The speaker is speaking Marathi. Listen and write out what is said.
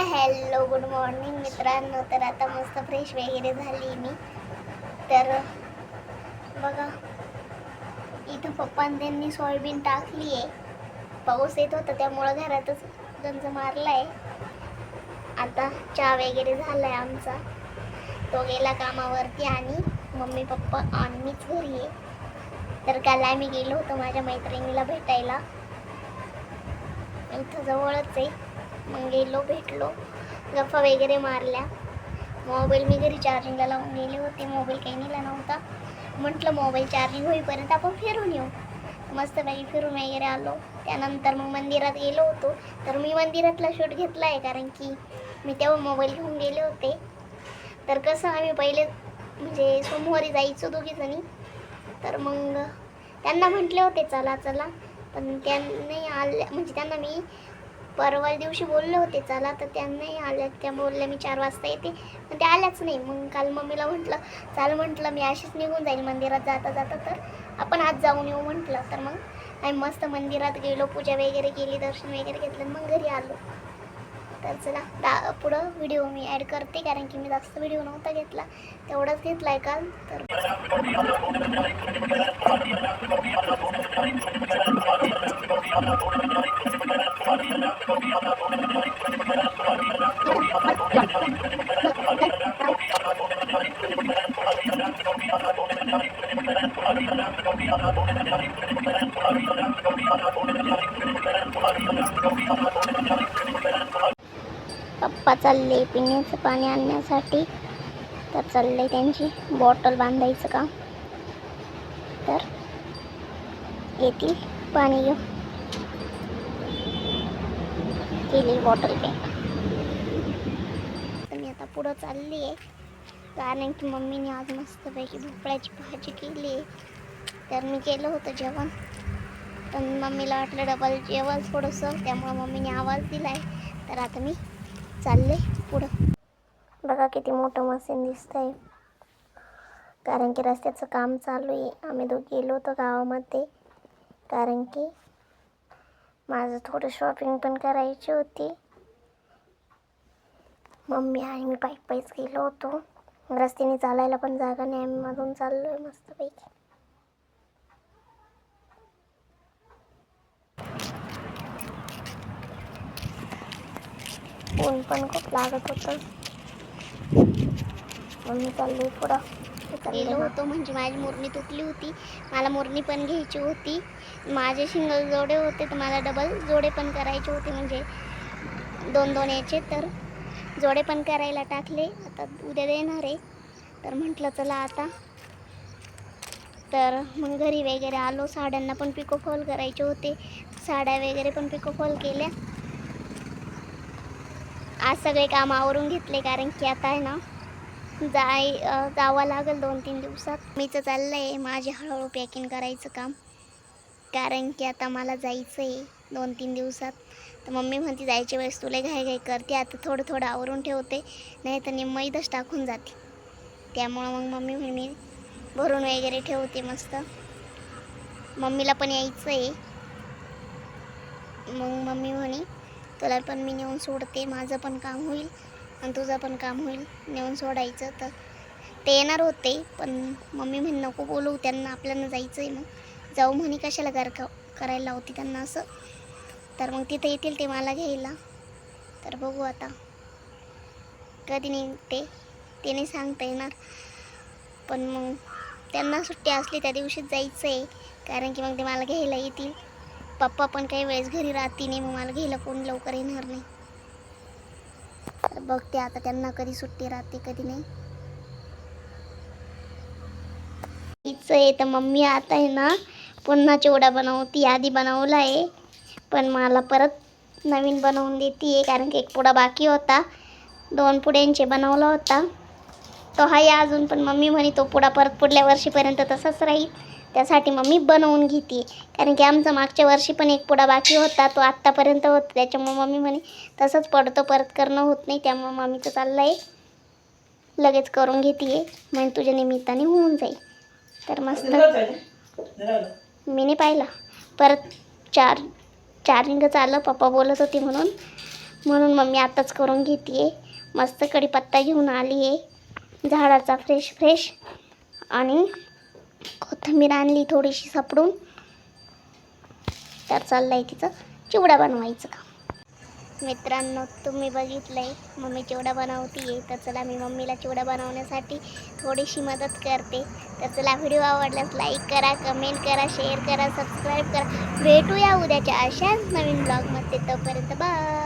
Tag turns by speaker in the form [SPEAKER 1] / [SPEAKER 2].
[SPEAKER 1] हॅलो गुड मॉर्निंग मित्रांनो. तर आता मस्त फ्रेश वगैरे झाली मी. तर बघा इथं पप्पांनी त्यांनी सोयाबीन टाकली आहे. पाऊस येत होता त्यामुळं घरातच गंज मारला आहे आता चहा वगैरे झाला आहे आमचा. तो गेला कामावरती आणि मम्मी पप्पा आणि मीच घरी आहे. तर काल आम्ही गेलो होतो माझ्या मैत्रिणीला भेटायला. इथं जवळच आहे. मग गेलो भेटलो गप्पा वगैरे मारल्या. मोबाईल मी घरी चार्जिंगला लावून गेले होते. मोबाईल काही नेला नव्हता. म्हटलं मोबाईल चार्जिंग होईपर्यंत आपण फिरून येऊ. मस्तपैकी फिरून वगैरे आलो. त्यानंतर मग मंदिरात गेलो होतो. तर मी मंदिरातला शूट घेतला आहे कारण की मी तेव्हा मोबाईल घेऊन गेले होते. तर कसं आम्ही पहिले म्हणजे सोमवारी जायचो दोघीजणी तर मग त्यांना म्हटले होते चला चला. पण त्यांनी आल्या म्हणजे त्यांना मी परवा दिवशी बोलले होते चला तर त्यांनाही आल्या त्या बोलल्या मी चार वाजता येते. पण त्या आल्याच नाही. मग काल मम्मीला म्हटलं चाल म्हटलं मी अशीच निघून जाईल मंदिरात जाता जाता तर. आपण आज जाऊन येऊ म्हटलं तर मग. आम्ही मस्त मंदिरात गेलो पूजा वगैरे केली दर्शन वगैरे घेतलं मग घरी आलो. तर चला दा पुढं व्हिडिओ मी ॲड करते कारण की मी जास्त व्हिडिओ नव्हता घेतला. तेवढाच घेतला आहे काल तर पप्पा चालले पिण्याचं पाणी आणण्यासाठी. तर चाललंय त्यांची बॉटल बांधायचं काम. तर येतील पाणी घेऊन. केली बॉटल पॅक मी आता पुढं चालली आहे कारण की मम्मीने आज मस्तपैकी भोपळ्याची भाजी केली आहे तर मी केलं होतं जेवण. पण मम्मीला वाटलं डबल जेवण थोडंसं त्यामुळं मम्मीने आवाज दिला आहे तर आता मी चालले पुढं. बघा किती मोठं मशीन दिसतंय. कारण की रस्त्याचं काम चालू आहे आम्ही दोघी गेलो होतो गावामध्ये. कारण की माझं थोडं शॉपिंग पण करायची होती. मम्मी आणि मी पायी पायीच गेलो होतो. रस्त्याने चालायला पण जागा नाही आम्ही मधून चाललो आहे मस्तपैकी. ऊन पण खूप लागत होतं. मम्मी चालली पुढं. गेलो होतो. म्हणजे माझी मुरणी तुटली होती. मला मुरणी पण घ्यायची होती. माझे सिंगल जोडे होते तर मला डबल जोडे पण करायचे होते. म्हणजे दोन दोन याचे तर जोडे पण करायला टाकले. आता उद्या देणार आहे. तर म्हटलं चला आता. तर मग घरी वगैरे आलो. साड्यांना पण पिको फॉल करायचे होते. साड्या वगैरे पण पिको फॉल केल्या. आज सगळे काम आवरून घेतले कारण की आता आहे ना जाय जावं लागेल दोन तीन दिवसात. मीच चाललं आहे माझे हळूहळू पॅकिंग करायचं काम. कारण की आता मला जायचं आहे दोन तीन दिवसात. तर मम्मी म्हणते जायच्या वेळेस तुला घाई घाई करते आता थोडं थोडं आवरून ठेवते नाही तर निम्म इथंच टाकून जाते. त्यामुळं मग मम्मी मी भरून वगैरे ठेवते मस्त. मम्मीला पण यायचं आहे मग मम्मी म्हणे तुला पण मी नेऊन सोडते माझं पण काम होईल. आणि तुझं पण काम होईल. नेऊन सोडायचं तर ते येणार होते पण मम्मी म्हणे नको बोलू त्यांना आपल्याला जायचं आहे मग. जाऊ म्हणे कशाला कर करायला होती त्यांना असं. तर मग तिथे येतील ते मला घ्यायला. तर बघू आता. कधी निघते ते नाही सांगता येणार. पण मग त्यांना सुट्टी असली त्या दिवशीच जायचं आहे कारण की मग ते मला घ्यायला येतील. पप्पा पण काही वेळेस घरी राहते नाही मग मला घ्यायला कोण लवकर येणार नाही. तर बघते आता त्यांना कधी सुट्टी राहते कधी नाही. तिचं आहे तर मम्मी आता आहे ना पुन्हा चिवडा बनवती आधी बनवला आहे. पण मला परत नवीन बनवून देते आहे कारण की एक पुडा बाकी होता. दोन पुड्यांचे बनवला होता. तो आहे अजून पण मम्मी म्हणे तो पुडा परत पुढल्या वर्षीपर्यंत तसाच राहील. त्यासाठी मम्मी बनवून घेते. कारण की आमचा मागच्या वर्षी पण एक पुडा बाकी होता तो आत्तापर्यंत होता त्याच्यामुळे मम्मी म्हणे तसंच पडतो परत करणं होत नाही. त्यामुळे मम्मीचं चाललं आहे लगेच करून घेते म्हणजे तुझ्या निमित्ताने होऊन जाईल. तर मस्त. मी नाही पाहिला. परत चार चार्जिंगच आलं पप्पा बोलत होते म्हणून. म्हणून मम्मी आताच करून घेते मस्त कढीपत्ता घेऊन आली आहे झाडाचा फ्रेश फ्रेश आणि कोथिंबीर आणली थोडीशी सापडून. तर चाललंय तिचं चिवडा बनवायचं का मित्रांनो तुम्ही बघितलंय मम्मी चिवडा बनवतीये. तर चला मी मम्मीला चिवडा बनवण्यासाठी थोडीशी मदत करते. तर चला व्हिडिओ आवडल्यास लाईक करा कमेंट करा शेअर करा सबस्क्राईब करा. भेटूया उद्याच्या अशाच नवीन ब्लॉगमध्ये. तोपर्यंत बाय.